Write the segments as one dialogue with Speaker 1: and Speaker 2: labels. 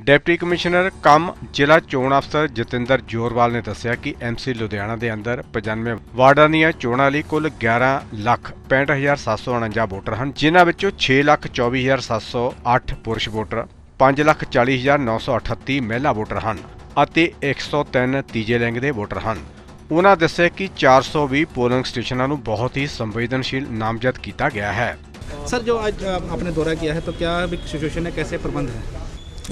Speaker 1: Deputy commissioner ਕੰਮ ਜ਼ਿਲ੍ਹਾ ਚੋਣ ਅਫਸਰ ਜਤਿੰਦਰ ਜੋਰਵਾਲ ਨੇ ਦੱਸਿਆ ਕਿ ਐਮਸੀ ਲੁਧਿਆਣਾ ਦੇ ਅੰਦਰ 95 ਵਾਰਡਾਂ ਦੀਆਂ ਚੋਣਾਂ ਲਈ ਕੁੱਲ 11 ਲੱਖ 65749 ਵੋਟਰ ਹਨ, ਜਿਨ੍ਹਾਂ ਵਿੱਚੋਂ 6 ਲੱਖ 24708 ਪੁਰਸ਼ ਵੋਟਰ 5 ਲੱਖ 40938 ਮਹਿਲਾ ਵੋਟਰ ਹਨ ਅਤੇ 103 ਤੀਜੇ ਲਿੰਗ ਦੇ ਵੋਟਰ ਹਨ। ਉਹਨਾਂ ਦੱਸਿਆ ਕਿ 420 ਪੋਲਿੰਗ ਸਟੇਸ਼ਨਾਂ ਨੂੰ ਬਹੁਤ ਹੀ ਸੰਵੇਦਨਸ਼ੀਲ ਨਾਮਜ਼ਦ ਕੀਤਾ ਗਿਆ ਹੈ।
Speaker 2: ਸਰ, ਜੋ ਅੱਜ ਆਪਨੇ ਦੌਰਾ ਕੀਤਾ ਹੈ, ਤਾਂ ਕਿਆ ਸਿਚੁਏਸ਼ਨ ਹੈ, ਕੈਸੇ ਪ੍ਰਬੰਧ ਹੈ?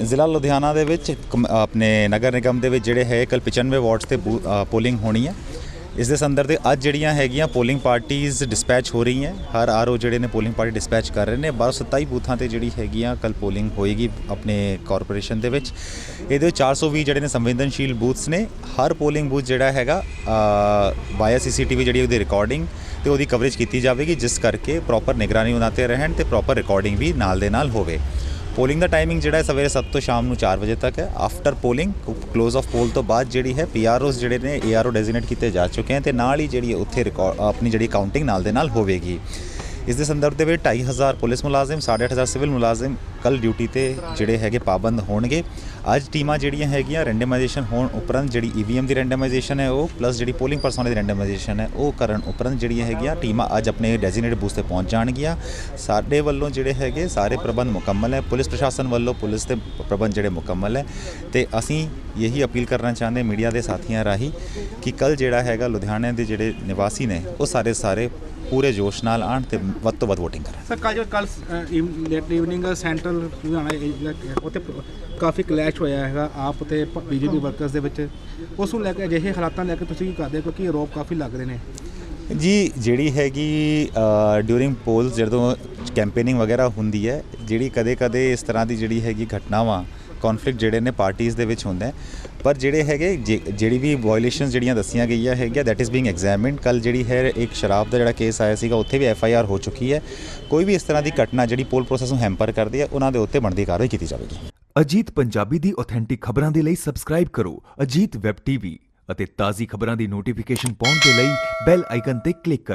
Speaker 3: ਜ਼ਿਲ੍ਹਾ ਲੁਧਿਆਣਾ ਦੇ ਵਿੱਚ ਕਮ- ਆਪਣੇ ਨਗਰ ਨਿਗਮ ਦੇ ਵਿੱਚ ਜਿਹੜੇ ਹੈ ਕੱਲ 95 ਵਾਰਡਸ ਤੇ ਬੂ- ਪੋਲਿੰਗ ਹੋਣੀ ਹੈ। ਇਸ ਦੇ ਸੰਦਰ ਦੇ ਅੱਜ ਜਿਹੜੀਆਂ ਹੈਗੀਆਂ ਪੋਲਿੰਗ ਪਾਰਟੀਆਂ ਡਿਸਪੈਚ ਹੋ ਰਹੀਆਂ ਹਰ ਆਰਓ ਜਿਹੜੇ ਨੇ ਪੋਲਿੰਗ ਪਾਰਟੀ ਡਿਸਪੈਚ ਕਰ ਰਹੇ ਨੇ। 1227 ਬੂਥਾਂ ਤੇ ਜਿਹੜੀ ਹੈਗੀਆਂ ਕੱਲ ਪੋਲਿੰਗ ਹੋਏਗੀ ਆਪਣੇ ਕਾਰਪੋਰੇਸ਼ਨ ਦੇ ਵਿੱਚ। ਇਹਦੇ ਵਿੱਚ 420 ਜਿਹੜੇ ਨੇ ਸੰਵੇਦਨਸ਼ੀਲ ਬੂਥਸ ਨੇ। ਹਰ ਪੋਲਿੰਗ ਬੂਥ ਜਿਹੜਾ ਹੈਗਾ ਵਾਇਆ ਸੀਸੀਟੀਵੀ ਜਿਹੜੀ ਉਹਦੀ ਰਿਕਾਰਡਿੰਗ ਤੇ ਉਹਦੀ ਕਵਰੇਜ ਕੀਤੀ ਜਾਵੇਗੀ, ਜਿਸ ਕਰਕੇ ਪ੍ਰੋਪਰ ਨਿਗਰਾਨੀ ਉਹਨਾਂ ਤੇ ਰਹਿਣ ਤੇ ਪ੍ਰੋਪਰ ਰਿਕਾਰਡਿੰਗ ਵੀ ਨਾਲ ਦੇ ਨਾਲ ਹੋਵੇ। ਪੋਲਿੰਗ ਦਾ ਟਾਈਮਿੰਗ ਜਿਹੜਾ ਹੈ ਸਵੇਰੇ 7 ਤੋਂ ਸ਼ਾਮ ਨੂੰ 4 ਵਜੇ ਤੱਕ ਹੈ। After polling close of poll ਤੋਂ ਬਾਅਦ ਜਿਹੜੀ ਹੈ ਪੀਆਰਓਸ ਜਿਹੜੇ ਨੇ ਏਆਰਓ ਡੈਜ਼ਿਗਨੇਟ ਕੀਤੇ ਜਾ ਚੁੱਕੇ ਹਨ ਤੇ ਨਾਲ ਹੀ ਜਿਹੜੀ ਹੈ ਉੱਥੇ ਰਿਕਾਰਡ ਆਪਣੀ ਜਿਹੜੀ ਕਾਊਂਟਿੰਗ ਨਾਲ ਦੇ ਨਾਲ ਹੋਵੇਗੀ। ਇਸ ਦੇ ਸੰਦਰਭ ਦੇ ਵਿੱਚ 2500 ਪੁਲਿਸ ਮੁਲਾਜ਼ਮ 8500 ਸਿਵਲ ਮੁਲਾਜ਼ਮ ਕੱਲ ਡਿਊਟੀ ਤੇ ਜਿਹੜੇ ਹੈਗੇ ਪਾਬੰਦ ਹੋਣਗੇ। ਅੱਜ ਟੀਮਾਂ ਜਿਹੜੀਆਂ ਹੈਗੀਆਂ ਰੈਂਡਮਾਈਜੇਸ਼ਨ ਹੋਣ ਉਪਰੰਤ ਜਿਹੜੀ ਈਵੀਐਮ ਦੀ ਰੈਂਡਮਾਈਜੇਸ਼ਨ ਹੈ ਉਹ ਪਲੱਸ ਜਿਹੜੀ ਪੋਲਿੰਗ ਪਰਸਨ ਦੀ ਰੈਂਡਮਾਈਜੇਸ਼ਨ ਹੈ, ਉਹ ਕਰਨ ਉਪਰੰਤ ਜਿਹੜੀਆਂ ਹੈਗੀਆਂ ਟੀਮਾਂ ਅੱਜ ਆਪਣੇ ਡੈਜ਼ਿਗਨੇਟਡ ਬੂਥ ਤੇ ਪਹੁੰਚ ਜਾਣਗੀਆਂ। ਸਾਡੇ ਵੱਲੋਂ ਜਿਹੜੇ ਹੈਗੇ ਸਾਰੇ ਪ੍ਰਬੰਧ ਮੁਕੰਮਲ ਹੈ। ਪੁਲਿਸ ਪ੍ਰਸ਼ਾਸਨ ਵੱਲੋਂ ਪੁਲਿਸ ਦੇ ਪ੍ਰਬੰਧ ਜਿਹੜੇ ਮੁਕੰਮਲ ਹੈ। ਤੇ ਅਸੀਂ ਇਹੀ ਅਪੀਲ ਕਰਨਾ ਚਾਹੁੰਦੇ ਮੀਡੀਆ ਦੇ ਸਾਥੀਆਂ ਰਾਹੀਂ ਕਿ ਕੱਲ ਜਿਹੜਾ ਹੈਗਾ ਲੁਧਿਆਣੇ ਦੇ ਜਿਹੜੇ ਨਿਵਾਸੀ ਨੇ, ਉਹ ਸਾਰੇ ਸਾਰੇ ਪੂਰੇ ਜੋਸ਼ ਨਾਲ ਆਣ ਤੇ ਵੱਧ ਤੋਂ ਵੱਧ VOTING ਕਰਨ।
Speaker 2: ਸਰ ਕੱਲ ਜੋ ਕੱਲ ਲੇਟ ਇਵਨਿੰਗ ਸੈਂਟਰਲ ਲੁਧਿਆਣਾ ਉੱਥੇ ਕਾਫੀ ਕਲੈਸ਼ ਹੋਇਆ ਹੈਗਾ ਆਪ ਤੇ ਬੀਜੇਪੀ ਵਰਕਰਸ ਦੇ ਵਿੱਚ। ਉਸ ਨੂੰ ਲੈ ਕੇ ਅਜਿਹੇ ਹਾਲਾਤਾਂ ਲੈ ਕੇ ਤੁਸੀਂ ਕੀ ਕਰਦੇ ਕਿਉਂਕਿ ਆਰੋਪ ਕਾਫੀ ਲੱਗ ਰਹੇ ਨੇ।
Speaker 3: ਜੀ ਜਿਹੜੀ ਹੈਗੀ ਡਿਊਰਿੰਗ ਪੋਲਸ ਜਦੋਂ ਕੈਂਪੇਨਿੰਗ ਵਗੈਰਾ ਹੁੰਦੀ ਹੈ ਜਿਹੜੀ ਕਦੇ-ਕਦੇ ਇਸ ਤਰ੍ਹਾਂ ਦੀ ਜਿਹੜੀ ਹੈਗੀ ਘਟਨਾਵਾਂ ਕਨਫਲਿਕਟ ਜਿਹੜੇ ਨੇ ਪਾਰਟੀਆਂ ਦੇ ਵਿੱਚ ਹੁੰਦਾ ਪਰ ਜਿਹੜੇ ਹੈਗੇ, ਜੇ- ਜਿਹੜੀ ਵੀ ਵਾਇਓਲੇਸ਼ਨਸ ਜਿਹੜੀਆਂ ਦੱਸੀਆਂ ਗਈਆਂ ਹੈਗੀਆਂ ਦੈਟ ਇਜ਼ ਬੀਇੰਗ ਐਗਜ਼ਾਮਿਨਡ ਕੱਲ ਜਿਹੜੀ ਹੈ, ਇੱਕ ਸ਼ਰਾਬ ਦਾ ਜਿਹੜਾ ਕੇਸ ਆਇਆ ਸੀਗਾ, ਉੱਥੇ ਵੀ ਐਫ ਆਈ ਆਰ ਹੋ ਚੁੱਕੀ ਹੈ। ਕੋਈ ਵੀ ਇਸ ਤਰ੍ਹਾਂ ਦੀ ਘਟਨਾ ਜਿਹੜੀ ਪੋਲ ਪ੍ਰੋਸੈਸ ਨੂੰ ਹੈਂਪਰ ਕਰਦੀ ਹੈ, ਉਹਨਾਂ ਦੇ ਉੱਤੇ ਬਣਦੀ ਕਾਰਵਾਈ ਕੀਤੀ ਜਾਵੇਗੀ।
Speaker 4: ਅਜੀਤ ਪੰਜਾਬੀ ਦੀ ਆਥੈਂਟਿਕ ਖਬਰਾਂ ਦੇ ਲਈ ਸਬਸਕ੍ਰਾਈਬ ਕਰੋ ਅਜੀਤ ਵੈਬ ਟੀਵੀ ਅਤੇ ਤਾਜ਼ੀ ਖਬਰਾਂ ਦੀ ਨੋਟੀਫਿਕੇਸ਼ਨ ਪਾਉਣ ਦੇ ਲਈ ਬੈਲ ਆਈਕਨ ਤੇ ਕਲਿੱਕ ਕਰੋ।